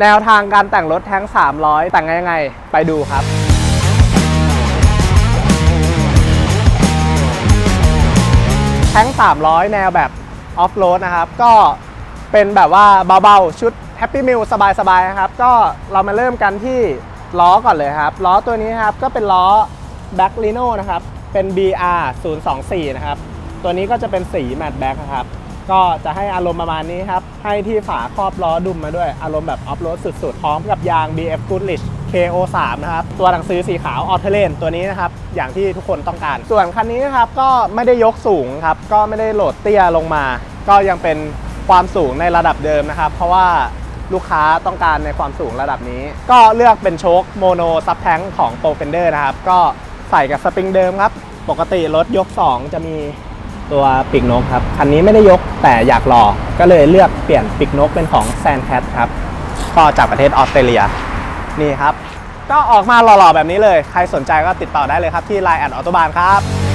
แนวทางการแต่งรถแท้ง 300 แต่งยังไง ไปดูครับ แท้ง 300 แนวแบบออฟโรดนะครับ ก็เป็นแบบว่าเบาๆ ชุด Happy Meal สบายๆนะครับ ก็เรามาเริ่มกันที่ล้อก่อนเลยครับ ล้อตัวนี้ครับ ก็เป็นล้อ Black Lino นะครับ เป็น BR 024 นะครับ ตัวนี้ก็จะเป็นสีแมตต์แบ็กครับ ก็จะให้อารมณ์ประมาณนี้ครับ ให้ที่ฝาครอบล้อดุมมาด้วยอารมณ์แบบออฟโรดสุดๆ พร้อมกับยาง BF Goodrich KO3 นะครับ ตัวหนังสือสีขาวออเทเลนตัวนี้นะครับ อย่างที่ทุกคนต้องการ ส่วนคันนี้นะครับ ก็ไม่ได้ยกสูงครับ ก็ไม่ได้โหลดเตี้ยลงมา ก็ยังเป็นความสูงในระดับเดิมนะครับ เพราะว่าลูกค้าต้องการในความสูงระดับนี้ ก็เลือกเป็นโชคโมโนซับแทงของ p r o f e n d e r นะครับ ก็ใส่กับสปริงเดิมครับ ปกติรถยก 2 จะมี ตัวปีกนกครับ คันนี้ไม่ได้ยกแต่อยากลอก็เลยเลือกเปลี่ยนปีกนกเป็นของแซนแคทครับ ก็จากประเทศออสเตรเลีย นี่ครับ ก็ออกมาหล่อๆแบบนี้เลย ใครสนใจก็ติดต่อได้เลยครับที่ Line แอดออโตบานครับ